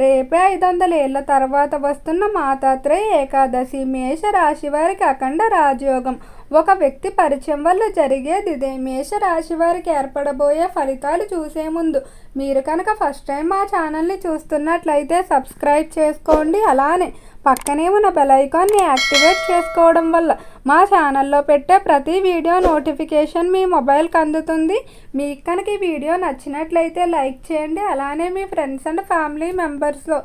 రేపే ఐదు వందల ఏళ్ళ తర్వాత వస్తున్న మాతాత్రేయ ఏకాదశి మేష రాశి వారికి అఖండ రాజయోగం. ఒక వ్యక్తి పరిచయం వల్ల జరిగేది ఇదే. మేష రాశి వారికి ఏర్పడబోయే ఫలితాలు చూసే ముందు మీరు కనుక ఫస్ట్ టైం మా ఛానల్ని చూస్తున్నట్లయితే సబ్స్క్రైబ్ చేసుకోండి. అలానే పక్కనే ఉన్న బెల్ ఐకాన్ని యాక్టివేట్ చేసుకోవడం వల్ల మా ఛానల్లో పెట్టే ప్రతి వీడియో నోటిఫికేషన్ మీ మొబైల్కి అందుతుంది. మీకు కనుక ఈ వీడియో నచ్చినట్లయితే లైక్ చేయండి. అలానే మీ ఫ్రెండ్స్ అండ్ ఫ్యామిలీ మెంబర్స్లో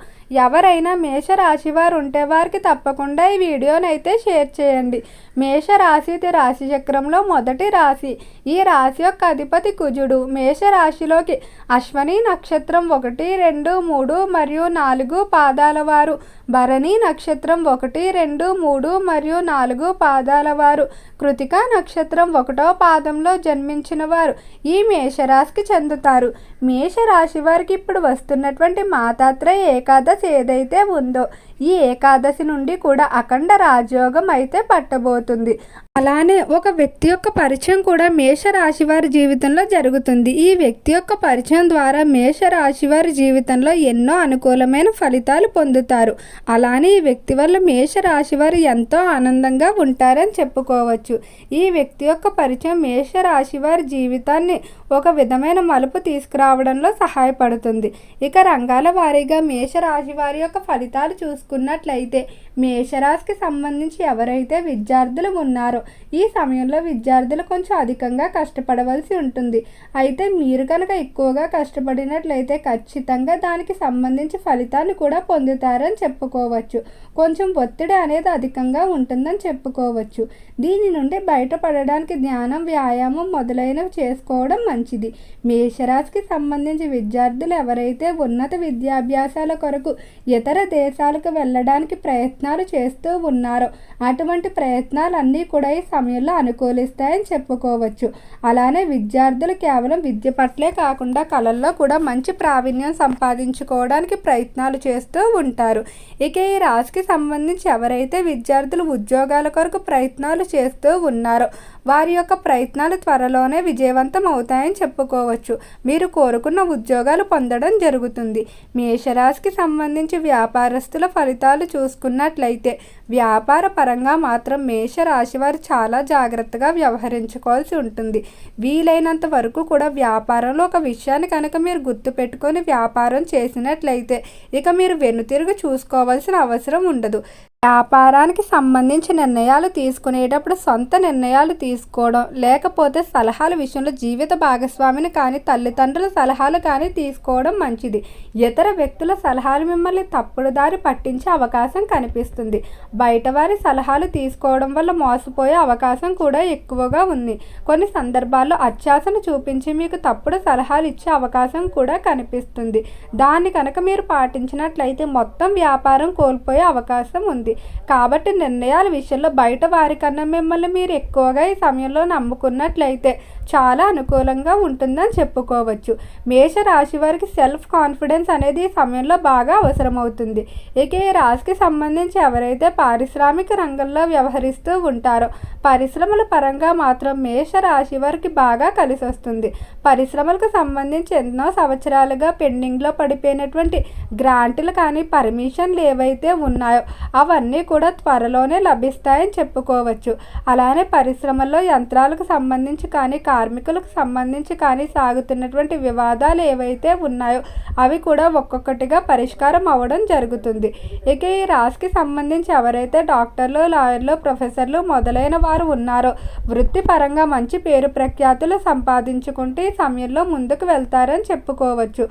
ఎవరైనా మేష రాశి వారు ఉంటే వారికి తప్పకుండా ఈ వీడియోని అయితే షేర్ చేయండి. మేష రాశి రాశి చక్రంలో మొదటి రాశి. ఈ రాశి యొక్క అధిపతి కుజుడు. మేష రాశిలోకి అశ్వని నక్షత్రం ఒకటి రెండు మూడు మరియు నాలుగు పాదాల వారు. భరణి నక్షత్రం ఒకటి రెండు మూడు మరియు నాలుగు పాదాల వారు కృతికా నక్షత్రం ఒకటో పాదంలో జన్మించిన వారు ఈ మేషరాశికి చెందుతారు. మేషరాశి వారికి ఇప్పుడు వస్తున్నటువంటి మాతాత్ర ఏకాదశి ఏదైతే ఉందో ఈ ఏకాదశి నుండి కూడా అఖండ రాజయోగం అయితే పట్టబోతుంది. అలానే ఒక వ్యక్తి యొక్క పరిచయం కూడా మేషరాశి వారి జీవితంలో జరుగుతుంది. ఈ వ్యక్తి యొక్క పరిచయం ద్వారా మేషరాశి వారి జీవితంలో ఎన్నో అనుకూలమైన ఫలితాలు పొందుతారు. అలానే ఈ వ్యక్తి వల్ల మేషరాశి వారు ఎంతో ఆనందంగా ఉంటారని చెప్పుకోవచ్చు. ఈ వ్యక్తి యొక్క పరిచయం మేషరాశి వారి జీవితాన్ని ఒక విధమైన మలుపు తీసుకురావడంలో సహాయపడుతుంది. ఇక రంగాల వారీగా మేషరాశి వారి యొక్క ఫలితాలు చూసుకున్నట్లయితే మేషరాశికి సంబంధించి ఎవరైతే విద్యార్థులు ఉన్నారో ఈ సమయంలో విద్యార్థులు కొంచెం అధికంగా కష్టపడవలసి ఉంటుంది. అయితే మీరు కనుక ఎక్కువగా కష్టపడినట్లయితే ఖచ్చితంగా దానికి సంబంధించి ఫలితాన్ని కూడా పొందుతారని చెప్పుకోవచ్చు. కొంచెం ఒత్తిడి అనేది అధికంగా ఉంటుందని చెప్పుకోవచ్చు. దీని నుండి బయటపడడానికి ధ్యానం వ్యాయామం మొదలైనవి చేసుకోవడం మంచిది. మేషరాశికి సంబంధించి విద్యార్థులు ఎవరైతే ఉన్నత విద్యాభ్యాసాల కొరకు ఇతర దేశాలకు వెళ్ళడానికి ప్రయత్నాలు చేస్తూ ఉన్నారు. అటువంటి ప్రయత్నాలన్నీ కూడా ఈ సమయంలో అనుకూలిస్తాయని చెప్పుకోవచ్చు. అలానే విద్యార్థులు కేవలం విద్య పట్లే కాకుండా కళల్లో కూడా మంచి ప్రావీణ్యం సంపాదించుకోవడానికి ప్రయత్నాలు చేస్తూ ఉంటారు. ఇక ఈ రాశికి సంబంధించి ఎవరైతే విద్యార్థులు ఉద్యోగాల కొరకు ప్రయత్నాలు చేస్తూ ఉన్నారో వారి యొక్క ప్రయత్నాలు త్వరలోనే విజయవంతం అవుతాయని చెప్పుకోవచ్చు. మీరు కోరుకున్న ఉద్యోగాలు పొందడం జరుగుతుంది. మేషరాశికి సంబంధించి వ్యాపారస్తుల ఫలితాలు చూసుకున్నట్లయితే వ్యాపార పరంగా మాత్రం మేషరాశి వారు చాలా జాగ్రత్తగా వ్యవహరించుకోవాల్సి ఉంటుంది. వీలైనంత వరకు కూడా వ్యాపారంలో ఒక విషయాన్ని కనుక మీరు గుర్తుపెట్టుకొని వ్యాపారం చేసినట్లయితే ఇక మీరు వెనుతిరుగు చూసుకోవాల్సిన అవసరం ఉండదు. వ్యాపారానికి సంబంధించి నిర్ణయాలు తీసుకునేటప్పుడు సొంత నిర్ణయాలు తీసుకోవడం లేకపోతే సలహాల విషయంలో జీవిత భాగస్వామిని కానీ తల్లిదండ్రుల సలహాలు కానీ తీసుకోవడం మంచిది. ఇతర వ్యక్తుల సలహాలు మిమ్మల్ని తప్పుడు దారి పట్టించే అవకాశం కనిపిస్తుంది. బయట వారి సలహాలు తీసుకోవడం వల్ల మోసపోయే అవకాశం కూడా ఎక్కువగా ఉంది. కొన్ని సందర్భాల్లో అత్యాసను చూపించి మీకు తప్పుడు సలహాలు ఇచ్చే అవకాశం కూడా కనిపిస్తుంది. దాన్ని కనుక మీరు పాటించినట్లయితే మొత్తం వ్యాపారం కోల్పోయే అవకాశం ఉంది. కాబట్టి నిర్ణయాల విషయంలో బయట వారికన్నా మిమ్మల్ని మీరు ఎక్కువగా ఈ సమయంలో నమ్ముకున్నట్లయితే చాలా అనుకూలంగా ఉంటుందని చెప్పుకోవచ్చు. మేష రాశి వారికి సెల్ఫ్ కాన్ఫిడెన్స్ అనేది ఈ సమయంలో బాగా అవసరమవుతుంది. ఇక ఈ రాశికి సంబంధించి ఎవరైతే పారిశ్రామిక రంగంలో వ్యవహరిస్తూ ఉంటారు. పరిశ్రమల పరంగా మాత్రం మేష రాశి వారికి బాగా కలిసి వస్తుంది పరిశ్రమలకు సంబంధించి ఎన్నో సంవత్సరాలుగా పెండింగ్లో పడిపోయినటువంటి గ్రాంట్లు కానీ పర్మిషన్లు ఏవైతే ఉన్నాయో అవన్నీ కూడా త్వరలోనే లభిస్తాయని చెప్పుకోవచ్చు. అలానే పరిశ్రమల్లో యంత్రాలకు సంబంధించి కానీ కార్మికులకు సంబంధించి కానీ సాగుతున్నటువంటి వివాదాలు ఏవైతే ఉన్నాయో అవి కూడా ఒక్కొక్కటిగా పరిష్కారం అవ్వడం జరుగుతుంది. ఇక ఈ రాశికి సంబంధించి ఎవరైతే డాక్టర్లు లాయర్లు ప్రొఫెసర్లు మొదలైన వారు ఉన్నారో. వృత్తిపరంగా మంచి పేరు ప్రఖ్యాతులు సంపాదించుకుంటే ఈ సమయంలో ముందుకు వెళ్తారని చెప్పుకోవచ్చు.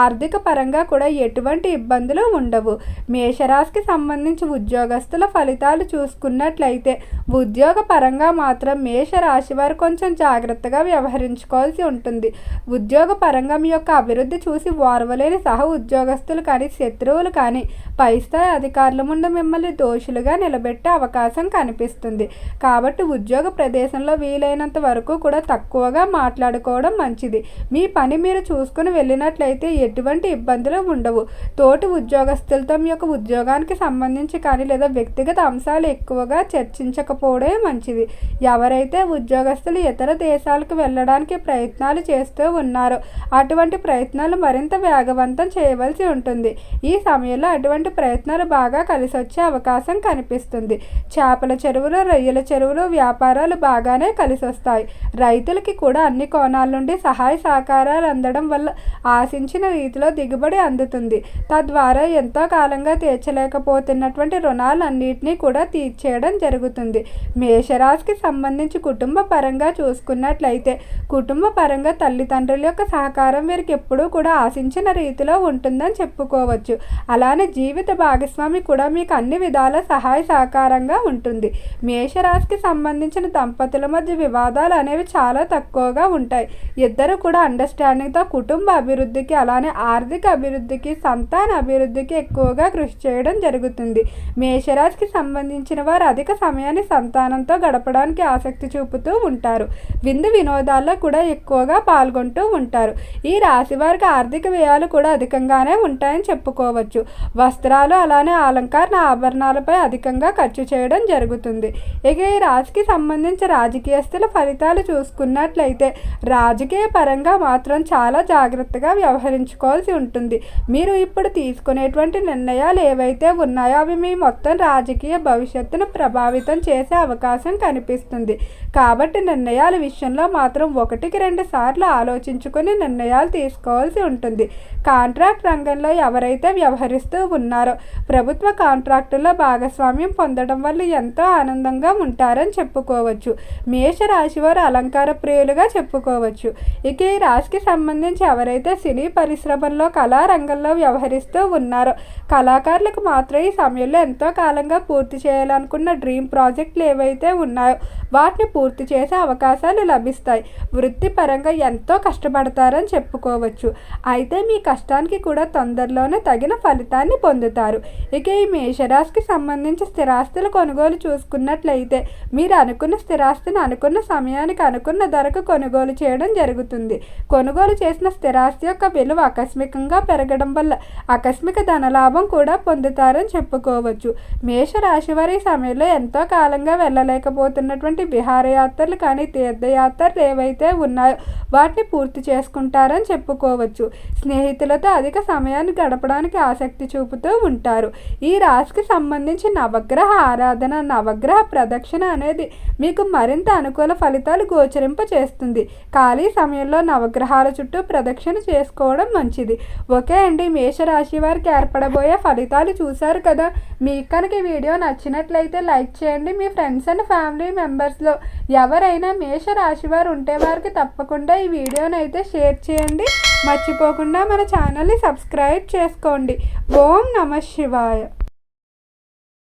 ఆర్థిక పరంగా కూడా ఎటువంటి ఇబ్బందులు ఉండవు. మేషరాశికి సంబంధించి ఉద్యోగస్తుల ఫలితాలు చూసుకున్నట్లయితే ఉద్యోగ పరంగా మాత్రం మేషరాశి వారు కొంచెం జాగ్రత్తగా వ్యవహరించుకోవాల్సి ఉంటుంది. ఉద్యోగ పరంగా మీ యొక్క అభివృద్ధి చూసి ఓర్వలేని సహ ఉద్యోగస్తులు కానీ శత్రువులు కానీ పై స్థాయి అధికారుల ముందు మిమ్మల్ని దోషులు మనుషులుగా నిలబెట్టే అవకాశం కనిపిస్తుంది. కాబట్టి ఉద్యోగ ప్రదేశంలో వీలైనంత వరకు కూడా తక్కువగా మాట్లాడుకోవడం మంచిది. మీ పని మీరు చూసుకుని వెళ్ళినట్లయితే ఎటువంటి ఇబ్బందులు ఉండవు. తోటి ఉద్యోగస్తులతో మీ యొక్క ఉద్యోగానికి సంబంధించి కానీ లేదా వ్యక్తిగత అంశాలు ఎక్కువగా చర్చించకపోవడమే మంచిది. ఎవరైతే ఉద్యోగస్తులు ఇతర దేశాలకు వెళ్ళడానికి ప్రయత్నాలు చేస్తూ ఉన్నారో అటువంటి ప్రయత్నాలు మరింత వేగవంతం చేయవలసి ఉంటుంది. ఈ సమయంలో అటువంటి ప్రయత్నాలు బాగా కలిసి వచ్చే అవకాశం కనిపిస్తుంది. చేపల చెరువులు రొయ్యల చెరువులు వ్యాపారాలు బాగానే కలిసి వస్తాయి రైతులకి కూడా అన్ని కోణాల నుండి సహాయ సహకారాలు అందడం వల్ల ఆశించిన రీతిలో దిగుబడి అందుతుంది. తద్వారా ఎంతో కాలంగా తీర్చలేకపోతున్నటువంటి రుణాలన్నింటినీ కూడా తీర్చేయడం జరుగుతుంది. మేషరాశికి సంబంధించి కుటుంబ పరంగా చూసుకున్నట్లయితే కుటుంబ పరంగా తల్లిదండ్రుల యొక్క సహకారం వీరికి ఎప్పుడూ కూడా ఆశించిన రీతిలో ఉంటుందని చెప్పుకోవచ్చు. అలానే జీవిత భాగస్వామి కూడా మీకు అన్ని విధాల సహాయ సహకారంగా ఉంటుంది. మేషరాశికి సంబంధించిన దంపతుల మధ్య వివాదాలు అనేవి చాలా తక్కువగా ఉంటాయి. ఇద్దరు కూడా అండర్స్టాండింగ్తో కుటుంబ అభివృద్ధికి అలానే ఆర్థిక అభివృద్ధికి సంతాన అభివృద్ధికి ఎక్కువగా కృషి చేయడం జరుగుతుంది. మేషరాశికి సంబంధించిన వారు అధిక సమయాన్ని సంతానంతో గడపడానికి ఆసక్తి చూపుతూ ఉంటారు. విందు వినోదాల్లో కూడా ఎక్కువగా పాల్గొంటూ ఉంటారు. ఈ రాశి వారికి ఆర్థిక వ్యయాలు కూడా అధికంగానే ఉంటాయని చెప్పుకోవచ్చు. వస్త్రాలు అలానే అలంకారణ ఆభరణాలపై అధికంగా ఖర్చు చేయడం జరుగుతుంది. ఇక ఈ రాశికి సంబంధించి రాజకీయస్తుల ఫలితాలు చూసుకున్నట్లయితే రాజకీయ పరంగా మాత్రం చాలా జాగ్రత్తగా వ్యవహరించుకోవాల్సి ఉంటుంది. మీరు ఇప్పుడు తీసుకునేటువంటి నిర్ణయాలు ఏవైతే ఉన్నాయో అవి మీ మొత్తం రాజకీయ భవిష్యత్తును ప్రభావితం చేసే అవకాశం కనిపిస్తుంది. కాబట్టి నిర్ణయాల విషయంలో మాత్రం ఒకటికి రెండు సార్లు ఆలోచించుకొని నిర్ణయాలు తీసుకోవాల్సి ఉంటుంది. కాంట్రాక్ట్ రంగంలో ఎవరైతే వ్యవహరిస్తూ ఉన్నారో ప్రభుత్వ కాంట్రాక్టుల్లో భాగస్వామ్యం పొందడం వల్ల ఎంతో ఆనందంగా ఉంటారని చెప్పుకోవచ్చు. మేషరాశి వారు అలంకార ప్రియులుగా చెప్పుకోవచ్చు. ఇక ఈ రాశికి సంబంధించి ఎవరైతే సినీ పరిశ్రమల్లో కళారంగంలో వ్యవహరిస్తూ ఉన్నారో కళాకారులకు మాత్రం ఈ సమయంలో ఎంతో కాలంగా పూర్తి చేయాలనుకున్న డ్రీమ్ ప్రాజెక్టులు ఏవైతే ఉన్నాయో వాటిని పూర్తి చేసే అవకాశాలు లభిస్తాయి. వృత్తిపరంగా ఎంతో కష్టపడతారని చెప్పుకోవచ్చు. అయితే మీ కష్టానికి కూడా తొందరలోనే తగిన ఫలితాన్ని పొందుతారు. ఇక ఈ మేషరాశికి సంబంధించి సంబంధించి స్థిరాస్తుల కొనుగోలు చూసుకున్నట్లయితే మీరు అనుకున్న స్థిరాస్తిని అనుకున్న సమయానికి అనుకున్న ధరకు కొనుగోలు చేయడం జరుగుతుంది. కొనుగోలు చేసిన స్థిరాస్తి యొక్క విలువ ఆకస్మికంగా పెరగడం వల్ల ఆకస్మిక ధనలాభం కూడా పొందుతారని చెప్పుకోవచ్చు. మేషరాశి వారి సమయంలో ఎంతో కాలంగా వెళ్ళలేకపోతున్నటువంటి విహారయాత్రలు కానీ తీర్థయాత్రలు ఏవైతే ఉన్నాయో వాటిని పూర్తి చేసుకుంటారని చెప్పుకోవచ్చు. స్నేహితులతో అధిక సమయాన్ని గడపడానికి ఆసక్తి చూపుతూ ఉంటారు. ఈ రాశికి సంబంధించి నవగ్రహ ఆరాధన నవగ్రహ ప్రదక్షిణ అనేది మీకు మరింత అనుకూల ఫలితాలు గోచరింప చేస్తుంది ఖాళీ సమయంలో నవగ్రహాల చుట్టూ ప్రదక్షిణ చేసుకోవడం మంచిది. ఓకే అండి మేషరాశి వారికి ఏర్పడబోయే ఫలితాలు చూశారు కదా? మీకు కనుక ఈ వీడియో నచ్చినట్లయితే లైక్ చేయండి. మీ ఫ్రెండ్స్ అండ్ ఫ్యామిలీ మెంబర్స్లో ఎవరైనా మేషరాశి వారు ఉంటే వారికి తప్పకుండా ఈ వీడియోని అయితే షేర్ చేయండి. మర్చిపోకుండా మన ఛానల్ని సబ్స్క్రైబ్ చేసుకోండి. ఓం నమ శివాయ.